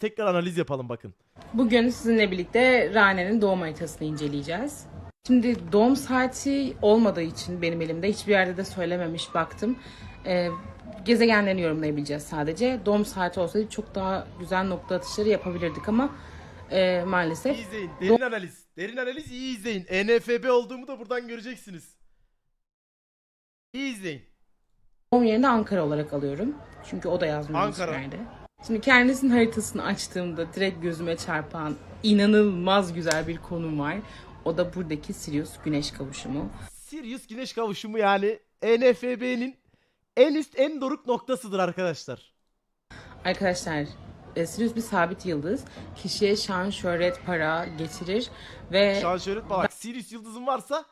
tekrar analiz yapalım bakın. Bugün sizinle birlikte Rane'nin doğum haritasını inceleyeceğiz. Şimdi doğum saati olmadığı için benim elimde hiçbir yerde de söylememiş baktım. Ee, gezegenlerini yorumlayabileceğiz sadece. Doğum saati olsaydı çok daha güzel nokta atışları yapabilirdik ama e, maalesef İyi izleyin. Derin analiz. Derin analiz iyi izleyin. ENFP olduğumu da buradan göreceksiniz. İyi izleyin. doğum yerini Ankara olarak alıyorum. Çünkü o da yazmıyor Ankara. hiçbir yerde. Şimdi kendisinin haritasını açtığımda direkt gözüme çarpan inanılmaz güzel bir konum var. O da buradaki Sirius güneş kavuşumu. Sirius güneş kavuşumu yani ENFP'nin en üst en doruk noktasıdır arkadaşlar. Arkadaşlar e, Sirius bir sabit yıldız. Kişiye şan, şöhret, para getirir ve Şan şöhret bak Sirius yıldızın varsa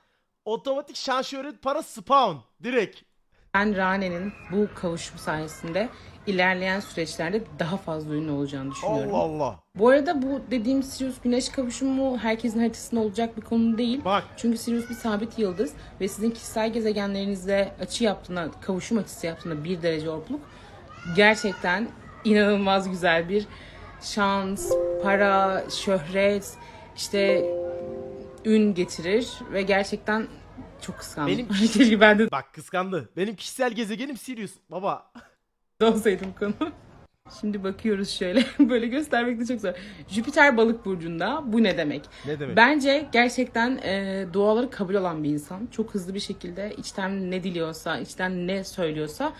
otomatik şan şöhret para spawn direkt. Ben Rane'nin bu kavuşum sayesinde ilerleyen süreçlerde daha fazla ünlü olacağını düşünüyorum. Allah Allah. Bu arada bu dediğim Sirius güneş kavuşumu herkesin haritasında olacak bir konu değil. Bak Çünkü Sirius bir sabit yıldız ve sizin kişisel gezegenlerinizle açı yaptığında, kavuşum açısı yaptığında bir derece orkluk gerçekten inanılmaz güzel bir şans, para, şöhret, işte ün getirir ve gerçekten çok kıskandım. Benim- Keşke ben de bak kıskandı. Benim kişisel gezegenim Sirius baba. olsaydım konu. Şimdi bakıyoruz şöyle. Böyle göstermek de çok zor. Jüpiter balık burcunda. Bu ne demek? Ne demek? Bence gerçekten e, duaları kabul olan bir insan. Çok hızlı bir şekilde içten ne diliyorsa, içten ne söylüyorsa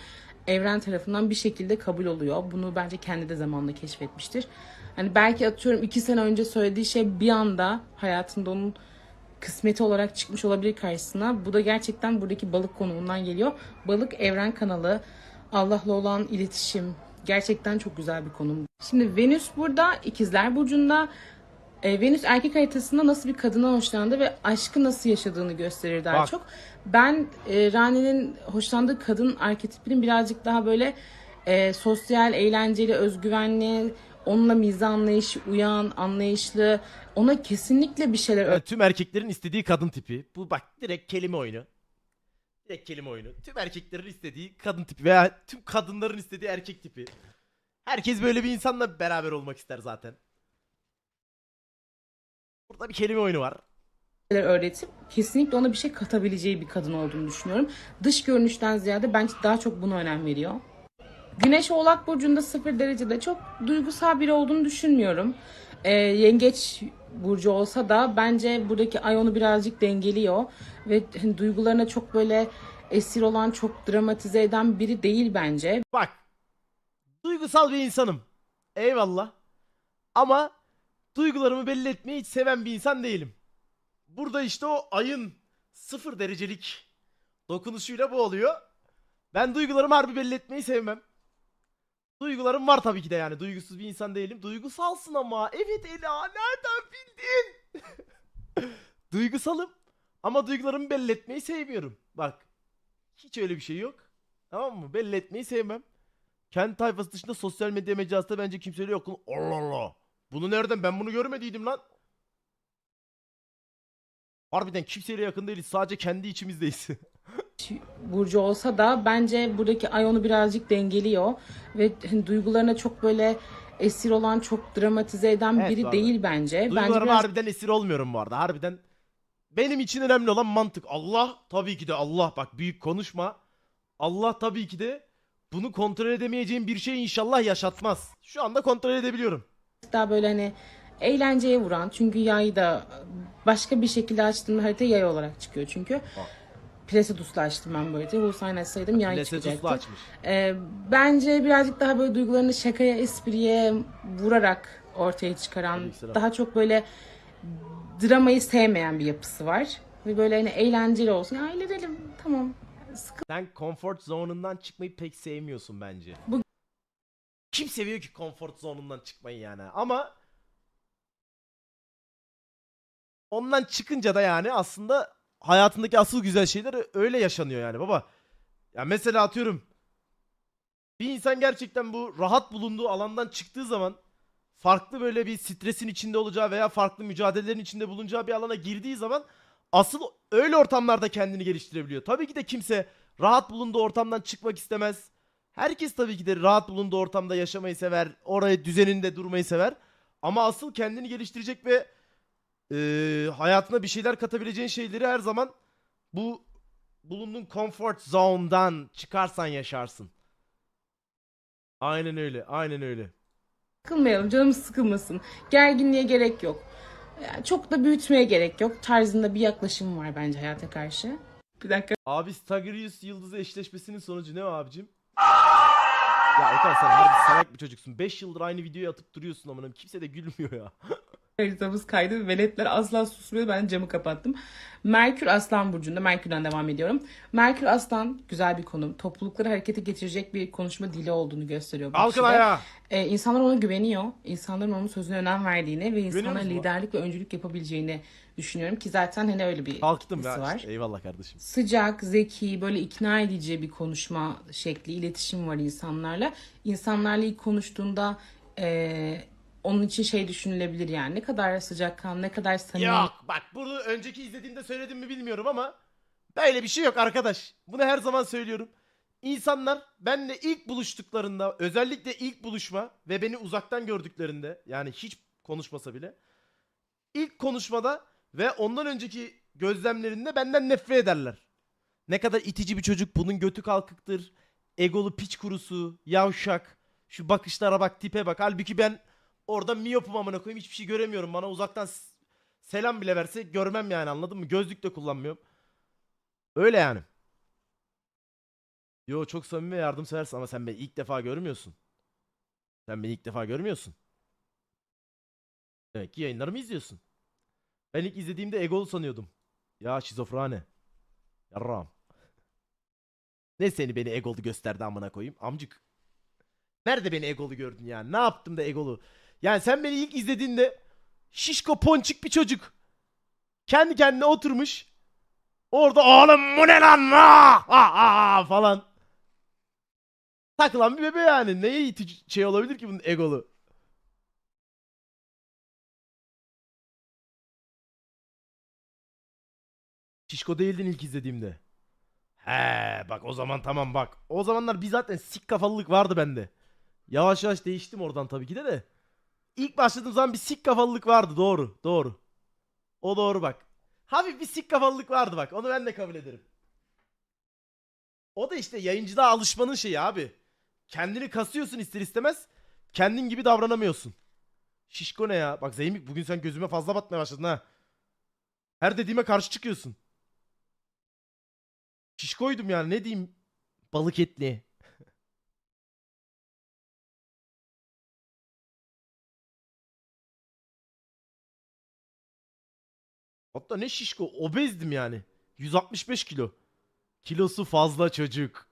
evren tarafından bir şekilde kabul oluyor. Bunu bence kendi de zamanla keşfetmiştir. Hani belki atıyorum iki sene önce söylediği şey bir anda hayatında onun kısmeti olarak çıkmış olabilir karşısına. Bu da gerçekten buradaki balık konumundan geliyor. Balık evren kanalı, Allah'la olan iletişim gerçekten çok güzel bir konum. Şimdi Venüs burada ikizler burcunda. E, Venüs erkek haritasında nasıl bir kadından hoşlandığı ve aşkı nasıl yaşadığını gösterir daha Bak. çok. Ben e, Rane'nin hoşlandığı kadın arketipinin birazcık daha böyle e, sosyal, eğlenceli, özgüvenli, onunla mizah anlayışı uyan, anlayışlı, ona kesinlikle bir şeyler Yani tüm erkeklerin istediği kadın tipi. Bu bak direkt kelime oyunu. Direkt kelime oyunu. Tüm erkeklerin istediği kadın tipi veya tüm kadınların istediği erkek tipi. Herkes böyle bir insanla beraber olmak ister zaten. Burada bir kelime oyunu var. şeyler öğretip kesinlikle ona bir şey katabileceği bir kadın olduğunu düşünüyorum. Dış görünüşten ziyade bence daha çok buna önem veriyor. Güneş Oğlak Burcu'nda sıfır derecede çok duygusal biri olduğunu düşünmüyorum. Ee, yengeç Burcu olsa da bence buradaki ay onu birazcık dengeliyor. Ve hani duygularına çok böyle esir olan, çok dramatize eden biri değil bence. Bak. Duygusal bir insanım. Eyvallah. Ama duygularımı belli etmeyi hiç seven bir insan değilim. Burada işte o ayın sıfır derecelik dokunuşuyla bu oluyor. Ben duygularımı harbi belli etmeyi sevmem. Duygularım var tabii ki de yani. Duygusuz bir insan değilim. Duygusalsın ama. Evet Ela nereden bildin? Duygusalım. Ama duygularımı belli etmeyi sevmiyorum. Bak. Hiç öyle bir şey yok. Tamam mı? Belli etmeyi sevmem. Kendi tayfası dışında sosyal medya mecrasında bence kimseyle yok. Allah Allah. Bunu nereden? Ben bunu görmediydim lan. Harbiden kimseyle yakın değiliz. Sadece kendi içimizdeyiz. Burcu olsa da bence buradaki ay onu birazcık dengeliyor. Ve hani duygularına çok böyle esir olan, çok dramatize eden Evet, biri doğru. değil bence. bence Duygularıma biraz harbiden esir olmuyorum bu arada. Harbiden benim için önemli olan mantık. Allah tabii ki de Allah bak büyük konuşma. Allah tabii ki de bunu kontrol edemeyeceğim bir şey inşallah yaşatmaz. Şu anda kontrol edebiliyorum. daha böyle hani eğlenceye vuran. Çünkü yay da başka bir şekilde açtığım harita yay olarak çıkıyor çünkü. Placidus'la açtım ben haritayı. Hulsay'ın açsaydım Lesetus'la çıkacaktı. açmış. Ee, bence birazcık daha böyle duygularını şakaya, espriye vurarak ortaya çıkaran, Aleykümselam. daha çok böyle dramayı sevmeyen bir yapısı var. Ve böyle hani eğlenceli olsun. Ya eğlenelim tamam. Sıkı Sen comfort zone'undan çıkmayı pek sevmiyorsun bence. Bu- Kim seviyor ki comfort zone'undan çıkmayı yani? Ama ondan çıkınca da yani aslında hayatındaki asıl güzel şeyler öyle yaşanıyor yani baba. Ya mesela atıyorum bir insan gerçekten bu rahat bulunduğu alandan çıktığı zaman farklı böyle bir stresin içinde olacağı veya farklı mücadelelerin içinde bulunacağı bir alana girdiği zaman asıl öyle ortamlarda kendini geliştirebiliyor. Tabii ki de kimse rahat bulunduğu ortamdan çıkmak istemez. Herkes tabii ki de rahat bulunduğu ortamda yaşamayı sever. Oraya düzeninde durmayı sever. Ama asıl kendini geliştirecek ve eee, hayatına bir şeyler katabileceğin şeyleri her zaman bu bulunduğun comfort zone'dan çıkarsan yaşarsın. Aynen öyle. Aynen öyle. Sıkılmayalım, canımız sıkılmasın. Gerginliğe gerek yok. Yani çok da büyütmeye gerek yok. Tarzında bir yaklaşım var bence hayata karşı. Bir dakika. Abi Stagirius yıldızı eşleşmesinin sonucu ne abicim? Ya Okan sen harbi salak bir çocuksun. 5 yıldır aynı videoyu atıp duruyorsun amına. Kimse de gülmüyor ya. Haritamız kaydı ve veletler asla susmuyor. Ben camı kapattım. Merkür Aslan Burcu'nda. Merkür'den devam ediyorum. Merkür Aslan güzel bir konu. Toplulukları harekete geçirecek bir konuşma dili olduğunu gösteriyor. kişide. ayağa. Ee, insanlar ona güveniyor. İnsanların onun sözüne önem verdiğini ve musun? liderlik ve öncülük yapabileceğini düşünüyorum ki zaten hani öyle bir Kalktım ya. var. İşte, eyvallah kardeşim. Sıcak, zeki, böyle ikna edici bir konuşma şekli, iletişim var insanlarla. İnsanlarla ilk konuştuğunda eee, onun için şey düşünülebilir yani. Ne kadar sıcakkanlı, ne kadar samimi. Yok bak bunu önceki izlediğimde söyledim mi bilmiyorum ama böyle bir şey yok arkadaş. Bunu her zaman söylüyorum. İnsanlar benle ilk buluştuklarında özellikle ilk buluşma ve beni uzaktan gördüklerinde yani hiç konuşmasa bile ilk konuşmada ve ondan önceki gözlemlerinde benden nefret ederler. Ne kadar itici bir çocuk bunun götü kalkıktır. Egolu piç kurusu, yavşak. Şu bakışlara bak, tipe bak. Halbuki ben orada miyopum amına koyayım hiçbir şey göremiyorum. Bana uzaktan selam bile verse görmem yani anladın mı? Gözlük de kullanmıyorum. Öyle yani. Yo çok samimi ve yardımseversin ama sen beni ilk defa görmüyorsun. Sen beni ilk defa görmüyorsun. Demek ki yayınlarımı izliyorsun. Ben ilk izlediğimde egolu sanıyordum. Ya şizofrene. Yarram. Ne seni beni egolu gösterdi amına koyayım? Amcık. Nerede beni egolu gördün yani? Ne yaptım da egolu? Yani sen beni ilk izlediğinde şişko ponçik bir çocuk. Kendi kendine oturmuş. Orada oğlum bu ne lan? Aa, aa, aa," falan. Takılan bir bebe yani. Neye itici şey olabilir ki bunun egolu? Şişko değildin ilk izlediğimde. He bak o zaman tamam bak. O zamanlar bir zaten sik kafalılık vardı bende. Yavaş yavaş değiştim oradan tabii ki de de. İlk başladığım zaman bir sik kafalılık vardı doğru doğru. O doğru bak. Hafif bir sik kafalılık vardı bak onu ben de kabul ederim. O da işte yayıncılığa alışmanın şeyi abi. Kendini kasıyorsun ister istemez. Kendin gibi davranamıyorsun. Şişko ne ya? Bak Zeymik bugün sen gözüme fazla batmaya başladın ha. Her dediğime karşı çıkıyorsun. Şişkoydum yani ne diyeyim balık etli. Hatta ne şişko obezdim yani. 165 kilo. Kilosu fazla çocuk.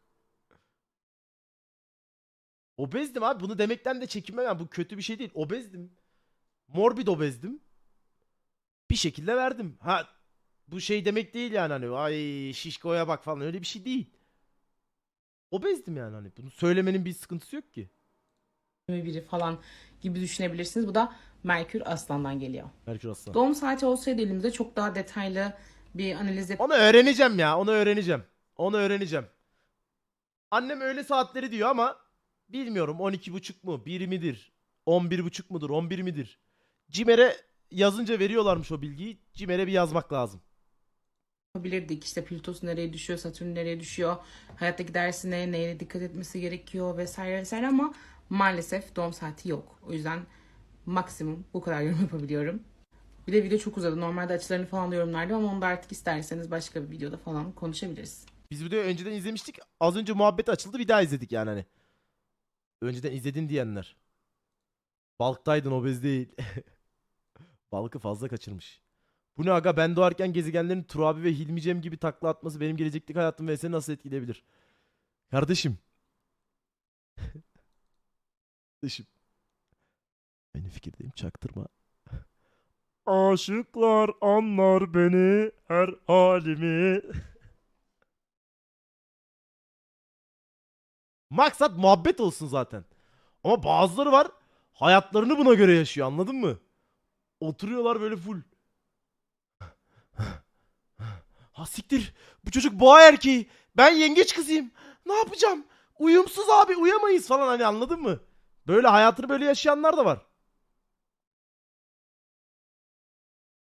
Obezdim abi bunu demekten de çekinmem yani bu kötü bir şey değil. Obezdim. Morbid obezdim. Bir şekilde verdim. Ha bu şey demek değil yani hani ay şişkoya bak falan öyle bir şey değil. Obezdim yani hani bunu söylemenin bir sıkıntısı yok ki. biri falan gibi düşünebilirsiniz. Bu da Merkür Aslan'dan geliyor. Merkür Aslan. Doğum saati olsaydı elimizde çok daha detaylı bir analiz Onu öğreneceğim ya onu öğreneceğim. Onu öğreneceğim. Annem öğle saatleri diyor ama bilmiyorum 12.30 mu 1 midir 11.30 mudur 11 midir. Cimer'e yazınca veriyorlarmış o bilgiyi. Cimer'e bir yazmak lazım. yapabilirdik. İşte Plütos nereye düşüyor, Satürn nereye düşüyor, hayattaki dersine neye dikkat etmesi gerekiyor vesaire vesaire ama maalesef doğum saati yok. O yüzden maksimum bu kadar yorum yapabiliyorum. Bir de video çok uzadı. Normalde açılarını falan da yorumlardım ama onu da artık isterseniz başka bir videoda falan konuşabiliriz. Biz videoyu önceden izlemiştik. Az önce muhabbet açıldı bir daha izledik yani hani. Önceden izledin diyenler. Balktaydın obez değil. Balkı fazla kaçırmış. Bu ne aga ben doğarken gezegenlerin Turabi ve Hilmi Cem gibi takla atması benim gelecekteki hayatım ve seni nasıl etkileyebilir? Kardeşim. Kardeşim. Aynı fikirdeyim çaktırma. Aşıklar anlar beni her halimi. Maksat muhabbet olsun zaten. Ama bazıları var hayatlarını buna göre yaşıyor anladın mı? Oturuyorlar böyle full. Ha siktir. Bu çocuk boğa erkeği. Ben yengeç kızıyım. Ne yapacağım? uyumsuz abi uyamayız falan hani anladın mı? Böyle hayatını böyle yaşayanlar da var.